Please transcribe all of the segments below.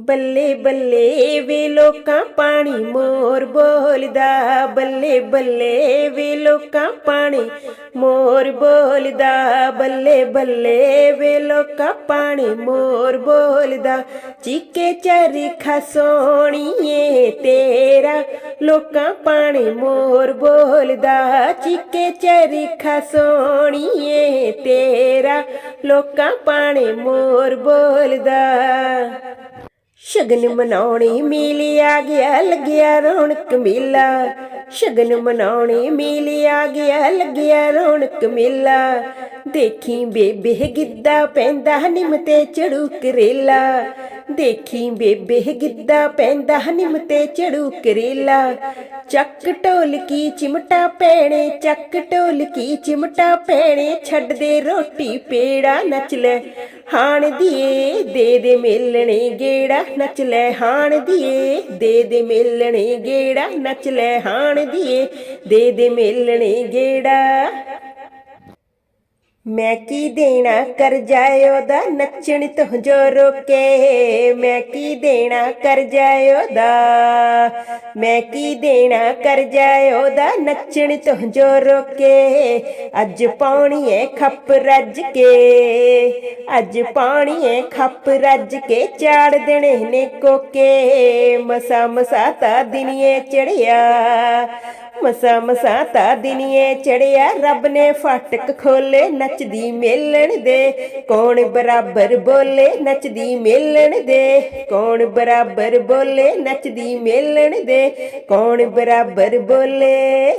ਬੱਲੇ ਬੱਲੇ ਵੇ ਲੋਕਾਂ ਪਾਣੀ ਮੋਰ ਬੋਲਦਾ, ਬੱਲੇ ਬੱਲੇ ਵੇ ਲੋਕਾਂ ਪਾਣੀ ਮੋਰ ਬੋਲਦਾ, ਬੱਲੇ ਬੱਲੇ ਵੇ ਲੋਕਾਂ ਪਾਣੀ ਮੋਰ ਬੋਲਦਾ। ਚੀਕੇ ਚਰਖਾ ਸੋਣੀਏ ਤੇਰਾ, ਲੋਕਾਂ ਪਾਣੀ ਮੋਰ ਬੋਲਦਾ। ਚੀਕੇ ਚਰਖਾ ਸੋਣੀਏ ਤੇਰਾ, ਲੋਕਾਂ ਪਾਣੀ ਮੋਰ ਬੋਲਦਾ। ਸ਼ਗਨ ਮਨਾਉਣੀ ਮੇਲੇ ਆ ਗਿਆ, ਲੱਗਿਆ ਰੌਣਕ ਮੇਲਾ। ਸ਼ਗਨ ਮਨਾਉਣੀ ਮੇਲੇ ਆ ਗਿਆ, ਲੱਗਿਆ ਰੌਣਕ ਮੇਲਾ। ਦੇਖੀ ਬੇਬੇ ਗਿੱਧਾ ਪੈਂਦਾ ਨਿਮ ਤੇ ਚੜੂ ਕਰੇਲਾ ਦੇਖੀ ਬੇਬੇ ਗਿੱਧਾ ਪੈਂਦਾ ਨਿਮ ਤੇ ਚੜੂ ਕਰੇਲਾ ਚੱਕ ਢੋਲਕੀ ਚਿਮਟਾ ਪੈਣੇ, ਚੱਕ ਢੋਲਕੀ ਚਿਮਟਾ ਪੈਣੇ, ਛੱਡ ਦੇ ਰੋਟੀ ਪੇੜਾ ਨੱਚ ਲੈ। ਹਾਣ ਦੀਏ ਦੇ ਦੇ ਮੇਲਣੇ ਗੇੜਾ ਨੱਚ ਲੈ। ਹਾਣ ਦੀਏ ਦੇ ਦੇ ਮੇਲਣੇ ਗੇੜਾ ਨੱਚ ਲੈ। ਹਾਣ ਦੀਏ ਦੇ ਦੇ ਮੇਲਣੇ ਗੇੜਾ ਮੈਂ ਕੀ ਦੇਣਾ ਕਰ ਜਾਇਓ ਦਾ ਨੱਚਣ ਤੋਂ ਜੋ ਰੋਕੇ, ਮੈਂ ਕੀ ਦੇਣਾ ਕਰ ਜਾਇਓ ਦਾ ਮੈਂ ਕੀ ਦੇਣਾ ਕਰ ਜਾਇਓ ਦਾ ਨੱਚਣ ਤੋਂ ਜੋ ਰੋਕੇ, ਅੱਜ ਪਾਉਣੀ ਏ ਖੱਪ ਰੱਜ ਕੇ, ਅੱਜ ਪਾਉਣੀ ਏ ਖੱਪ ਰੱਜ ਕੇ, ਚਾੜ ਦੇਣੇ ਨੇ ਕੋਕੇ, ਮਸਾ ਮਸਾ ਤਾਂ ਦਿਨੀਏ ਚੜਿਆ। ਮਸਾ ਮਸਾ ਤਾਂ ਦਿਨੀਏ ਚੜਿਆ, ਰੱਬ ਨੇ ਫਾਟਕ ਖੋਲੇ ਨੱਚਦੀ ਮੇਲਣ ਦੇ। ਕੌਣ ਬਰਾਬਰ ਬੋਲੇ, ਨੱਚਦੀ ਮੇਲਣ ਦੇ। ਕੌਣ ਬਰਾਬਰ ਬੋਲੇ, ਨੱਚਦੀ ਮੇਲਣ ਦੇ। ਕੌਣ ਬਰਾਬਰ ਬੋਲੇ।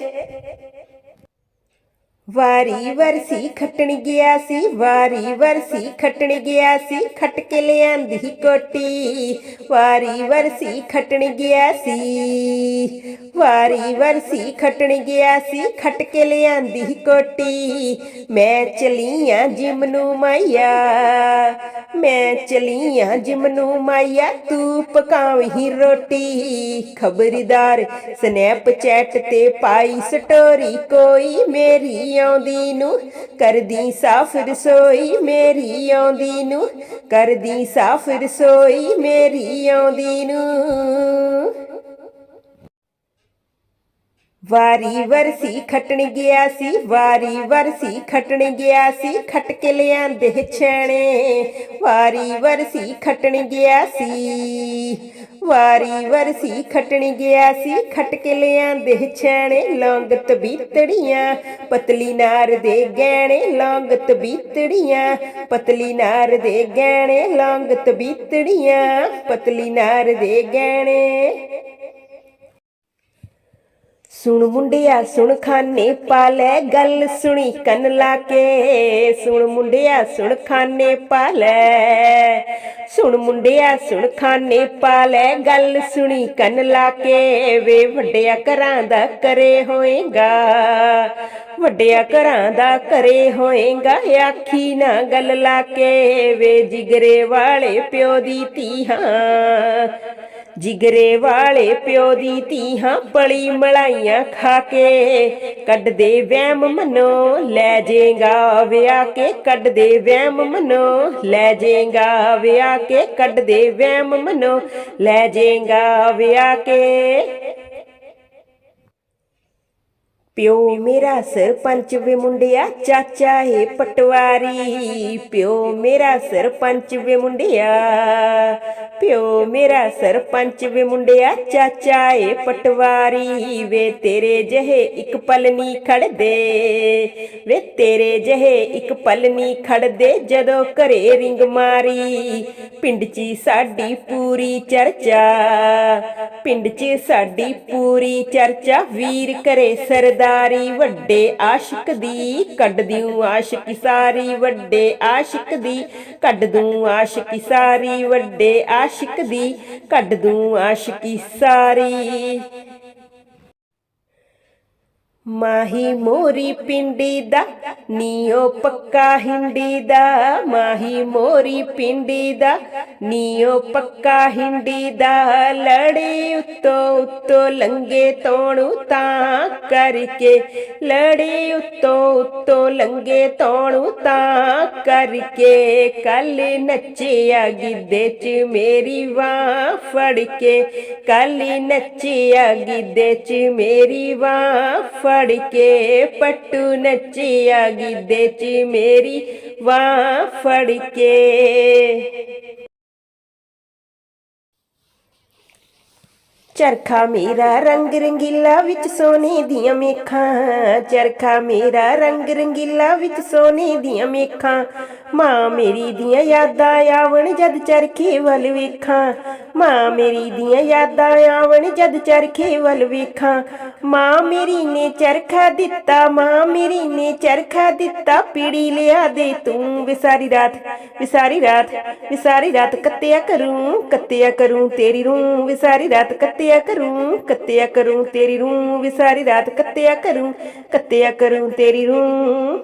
ਵਾਰੀ ਵਰਸੀ ਖੱਟਣ ਗਿਆ ਸੀ, ਵਾਰੀ ਵਰਸੀ ਖੱਟਣ ਗਿਆ ਸੀ, ਖੱਟ ਕੇ ਲਿਆਂਦੀ ਕੋਟੀ। ਵਾਰੀ ਵਰਸੀ ਖੱਟਣ ਗਿਆ ਸੀ, ਵਾਰੀ ਵਰਸੀ ਖੱਟਣ ਗਿਆ ਸੀ, ਖੱਟ ਕੇ ਲਿਆਂਦੀ ਕੋਟੀ। ਮੈਂ ਚਲੀਆਂ ਜਿਮ ਨੂੰ ਮਾਇਆ, ਮੈਂ ਚਲੀਆਂ ਜਿਮ ਨੂੰ ਮਾਇਆ ਤੂੰ ਪਕਾਵੀਂ ਰੋਟੀ। ਖਬਰਦਾਰ ਸਨੈਪਚੈਟ ਤੇ ਪਾਈ ਸਟੋਰੀ ਕੋਈ ਮੇਰੀ ਆਉਂਦੀ ਨੂੰ ਕਰਦੀ ਸਾਫ਼ ਰਸੋਈ ਮੇਰੀ ਆਉਂਦੀ ਨੂੰ ਕਰਦੀ ਸਾਫ਼ ਰਸੋਈ ਮੇਰੀ ਆਉਂਦੀ ਨੂੰ। ਵਾਰੀ ਵਰਸੀ ਖੱਟਣ ਗਿਆ ਸੀ, ਵਾਰੀ ਵਰਸੀ ਖੱਟਣ ਗਿਆ ਸੀ ਖੱਟ ਕੇ ਲਿਆਂਦੇ ਛੇਣੇ। ਵਾਰੀ ਵਰਸੀ ਖੱਟਣ ਗਿਆ ਸੀ ਵਾਰੀ ਵਰਸੀ ਖੱਟਣ ਗਿਆ ਸੀ, ਖੱਟ ਕੇ ਲਿਆਂਦੇ ਛੈਣੇ ਲੌਂਗ ਤਬੀਤੜੀਆਂ ਪਤਲੀ ਨਾਰ ਦੇ ਗਹਿਣੇ ਲੌਂਗ ਤਬੀਤੜੀਆਂ ਪਤਲੀ ਨਾਰ ਦੇ ਗਹਿਣੇ ਲੌਂਗ ਤਬੀਤੜੀਆਂ ਪਤਲੀ ਨਾਰ ਦੇ ਗਹਿਣੇ। ਸੁਣ ਮੁੰਡਿਆ ਸੁਣ ਖਾਨੇ ਪਾ ਲੈ ਗੱਲ ਸੁਣੀ ਕੰਨ ਲਾ ਕੇ। ਸੁਣ ਮੁੰਡਿਆ ਸੁਣ ਖਾਨੇ ਪਾ ਲੈ ਸੁਣ ਮੁੰਡਿਆ ਸੁਣ ਖਾਨੇ ਪਾ ਲੈ ਗੱਲ ਸੁਣੀ ਕੰਨ ਲਾ ਕੇ। ਵੇ ਵੱਡਿਆ ਘਰਾਂ ਦਾ ਕਰੇ ਹੋਏਗਾ। ਵੱਡਿਆ ਘਰਾਂ ਦਾ ਕਰੇ ਹੋਏਗਾ, ਆਖੀ ਨਾ ਗੱਲ ਲਾ ਕੇ। ਵੇ ਜਿਗਰੇ ਵਾਲੇ ਪਿਓ ਦੀ ਧੀਆਂ ਜਿਗਰੇ ਵਾਲੇ ਪਿਓ ਦੀ ਧੀਆਂ ਪਲੀ ਮਲਾਈਆਂ ਖਾ ਕੇ। ਕੱਢਦੇ ਵਹਿਮ ਮਨੋ, ਲੈ ਜੇਗਾ ਵਿਆਹ ਕੇ। ਕੱਢਦੇ ਵਹਿਮ ਮਨੋ, ਲੈ ਜੇਗਾ ਵਿਆਹ ਕੇ। ਕੱਢਦੇ ਵਹਿਮ ਮਨੋ, ਲੈ ਜੇਗਾ ਵਿਆਹ ਕੇ। ਪਿਓ ਮੇਰਾ ਸਰਪੰਚ ਵੇ ਮੁੰਡਿਆ ਚਾਚਾ ਏ ਪਟਵਾਰੀ। ਪਿਓ ਮੇਰਾ ਸਰਪੰਚ ਵੇ ਮੁੰਡਿਆ ਪਿਓ ਮੇਰਾ ਸਰਪੰਚ ਵੇ ਮੁੰਡਿਆ ਚਾਚਾ ਏ ਪਟਵਾਰੀ। ਵੇ ਤੇਰੇ ਜਹੇ ਇੱਕ ਪਲ ਨਹੀਂ ਖੜਦੇ, ਵੇ ਤੇਰੇ ਜਹੇ ਇੱਕ ਪਲ ਨਹੀਂ ਖੜਦੇ, ਜਦੋਂ ਘਰੇ ਰਿੰਗ ਮਾਰੀ, ਪਿੰਡ 'ਚ ਸਾਡੀ ਪੂਰੀ ਚਰਚਾ, ਪਿੰਡ 'ਚ ਸਾਡੀ ਪੂਰੀ ਚਰਚਾ, ਵੀਰ ਕਰੇ ਸਰਦਾਰੀ ਵੱਡੇ ਆਸ਼ਿਕ ਦੀ ਕੱਢ ਦਿਉ ਆਸ਼ਿਕੀ ਸਾਰੀ ਵੱਡੇ ਆਸ਼ਿਕ ਦੀ ਕੱਢ ਦੂੰ ਆਸ਼ਿਕੀ ਸਾਰੀ ਵੱਡੇ ਆਸ਼ਿਕ ਦੀ ਕੱਢ ਦੂੰ ਆਸ਼ਿਕੀ ਸਾਰੀ ਮਾਹੀ ਮੋਰੀ ਪਿੰਡੀ ਦਾ ਨੀਓ ਪੱਕਾ ਹਿੰਡੀ ਦਾ ਮਾਹੀ ਮੋਰੀ ਪਿੰਡੀ ਦਾ ਨੀਓ ਪੱਕਾ ਹਿੰਡੀ ਦਾ ਲੜੀ ਉੱਤੋਂ ਉੱਤੋਂ ਲੰਗੇ ਤੋਣੂ ਤਾਂ ਕਰਕੇ ਲੜੀ ਉੱਤੋਂ ਉੱਤੋਂ ਲੰਗੇ ਤੋਣੂ ਤਾਂ ਕਰਕੇ ਕੱਲ ਨੱਚਿਆ ਗਿੱਧੇ ਚ ਮੇਰੀ ਬਾਂਹ ਫੜ ਕੇ ਕੱਲ ਨੱਚਿਆ ਗਿੱਧੇ ਚ ਮੇਰੀ ਬਾਂਹ ਫੜ ਕੇ ਪੱਟੂ ਨੱਚਿਆ ਗਿੱਧੇ ਚ ਮੇਰੀ ਬਾਂਹ ਫੜ ਕੇ ਚਰਖਾ ਮੇਰਾ ਰੰਗ ਰੰਗੀਲਾ ਵਿੱਚ ਸੋਨੇ ਦੀਆਂ ਮੇਖਾਂ, ਚਰਖਾ ਮੇਰਾ ਰੰਗ ਰੰਗੀਲਾ ਵਿੱਚ ਸੋਨੇ ਦੀਆਂ ਮੇਖਾਂ। ਮਾਂ ਮੇਰੀ ਦੀਆਂ ਯਾਦਾਂ ਆਵਣ ਜਦ ਚਰਖੇ ਵੱਲ ਵੇਖਾਂ ਮਾਂ ਮੇਰੀ ਦੀਆਂ ਯਾਦਾਂ ਆਵਣ ਜਦ ਚਰਖੇ ਵੱਲ ਵੇਖਾਂ। ਮਾਂ ਮੇਰੀ ਨੇ ਚਰਖਾ ਦਿੱਤਾ, ਮਾਂ ਮੇਰੀ ਨੇ ਚਰਖਾ ਦਿੱਤਾ, ਪੀੜੀ ਲਿਆ ਦੇ ਤੂੰ। ਵਿਸਾਰੀ ਰਾਤ ਵਿਸਾਰੀ ਰਾਤ ਵਿਸਾਰੀ ਰਾਤ ਕੱਤਿਆ ਕਰੂੰ ਕੱਤਿਆ ਕਰੂੰ ਤੇਰੀ ਰੂੰ। ਵਿਸਾਰੀ ਰਾਤ ਕੱਤਿਆ ਕਰੂੰ ਕੱਤਿਆ ਕਰੂੰ ਤੇਰੀ ਰੂੰ। ਵਿਸਾਰੀ ਰਾਤ ਕੱਤਿਆ ਕਰੂੰ ਕੱਤਿਆ ਕਰੂੰ ਤੇਰੀ ਰੂੰ।